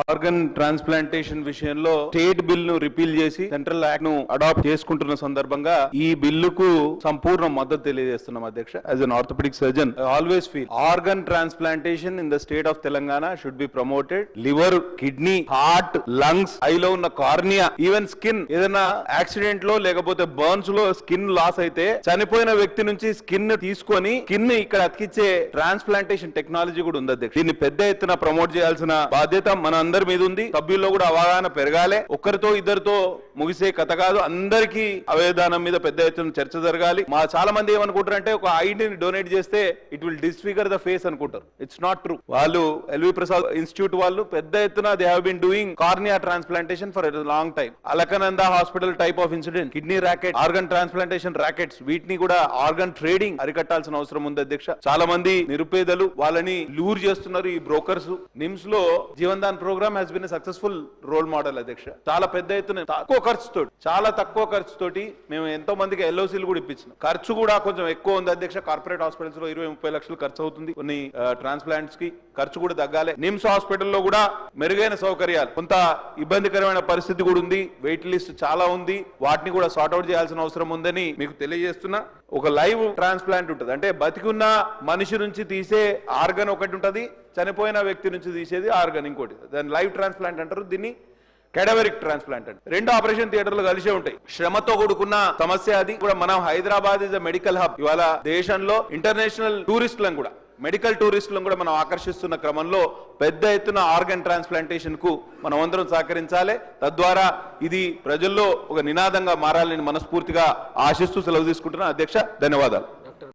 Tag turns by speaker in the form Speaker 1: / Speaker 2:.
Speaker 1: Organ transplantation విషయంలో state బిల్ను repeal చేసి సెంట్రల్ యాక్ట్ను అడాప్ట్ చేసుకుంటున్న సందర్భంగా ఈ బిల్లుకు సంపూర్ణ మద్దతు తెలియజేస్తున్నాం అధ్యక్ష. As an orthopaedic surgeon always feel organ transplantation in the state of Telangana should be promoted liver kidney heart lungs ఐలో ఉన్న కార్నియా ఈవెన్ స్కిన్ ఏదైనా యాక్సిడెంట్లో లేకపోతే బర్న్స్లో స్కిన్ లాస్ అయితే చనిపోయిన వ్యక్తి నుంచి స్కిన్ తీసుకొని స్కిన్ ఇక్కడ అతికిచ్చే ట్రాన్స్ప్లాంటేషన్ టెక్నాలజీ కూడా ఉంది అధ్యక్ష. దీన్ని పెద్ద ఎత్తున ప్రమోట్ చేయాల్సిన బాధ్యత మన అందరి మీద ఉంది. సభ్యుల్లో కూడా అవగాహన పెరగాలి. ఒక్కరితో ఇద్దరితో ముగిసే కథ కాదు. అందరికీ అవయదానం మీద పెద్ద ఎత్తున చర్చ జరగాలి. మా చాలా మంది ఏమనుకుంటారంటే ఒక ఐడిని డొనేట్ చేస్తే it will disfigure the face అనుకుంటారు. ఇట్స్ నాట్ ట్రూ వాళ్ళు ఎల్వి ప్రసాద్ ఇన్స్టిట్యూట్ వాళ్ళు పెద్ద ఎత్తున they have been doing cornea transplantation for long time Alakananda hospital type of incident kidney racket organ transplantation rackets వీటిని కూడా ఆర్గన్ ట్రేడింగ్ అరికట్టాల్సిన అవసరం ఉంది అధ్యక్ష. చాలా మంది నిరుపేదలు వాళ్ళని లూర్ చేస్తున్నారు ఈ brokers నిమ్స్లో Jeevan Daan program has been successful role model అధ్యక్ష. చాలా పెద్ద ఎత్తున తక్కువ ఖర్చుతో చాలా తక్కువ ఖర్చుతోటి మేము ఎంతో మందికి ఎల్ఓసీలు కూడా ఇప్పించినాం. ఖర్చు కూడా కొంచెం ఎక్కువ ఉంది. అధ్యక్ష కార్పొరేట్ హాస్పిటల్స్లో ఇరవై ముప్పై లక్షలు ఖర్చు అవుతుంది. కొన్ని ట్రాన్స్ప్లాంట్స్కి ఖర్చు కూడా తగ్గాలి. నిమ్స్ హాస్పిటల్లో కూడా మెరుగైన సౌకర్యాలు. కొంత ఇబ్బందికరమైన పరిస్థితి కూడా ఉంది. వెయిట్ లిస్ట్ చాలా ఉంది. వాటిని కూడా సార్ట్అవుట్ చేయాల్సిన అవసరం ఉందని మీకు తెలియజేస్తున్నా. ఒక లైవ్ ట్రాన్స్ప్లాంట్ ఉంటుంది. అంటే బతికున్న మనిషి నుంచి తీసే ఆర్గన్ ఒకటి ఉంటుంది. చనిపోయిన వ్యక్తి నుంచి తీసేది ఆర్గన్ ఇంకోటి. దాన్ని లైవ్ ట్రాన్స్ప్లాంట్ అంటారు. దీన్ని కెడవరిక్ ట్రాన్స్ప్లాంట్ అంటే రెండు ఆపరేషన్ థియేటర్లు కలిసే ఉంటాయి. శ్రమతో కూడుకున్న సమస్య అది. కూడా మనం Hyderabad is a medical hub ఇవాళ దేశంలో ఇంటర్నేషనల్ టూరిస్టులను కూడా మెడికల్ టూరిస్టులను కూడా మనం ఆకర్షిస్తున్న క్రమంలో పెద్ద ఎత్తున ఆర్గన్ ట్రాన్స్ప్లాంటేషన్కు మనం అందరం సహకరించాలి. తద్వారా ఇది ప్రజల్లో ఒక నినాదంగా మారాలని మనస్ఫూర్తిగా ఆశిస్తూ సెలవు తీసుకుంటున్నాను. అధ్యక్ష ధన్యవాదాలు.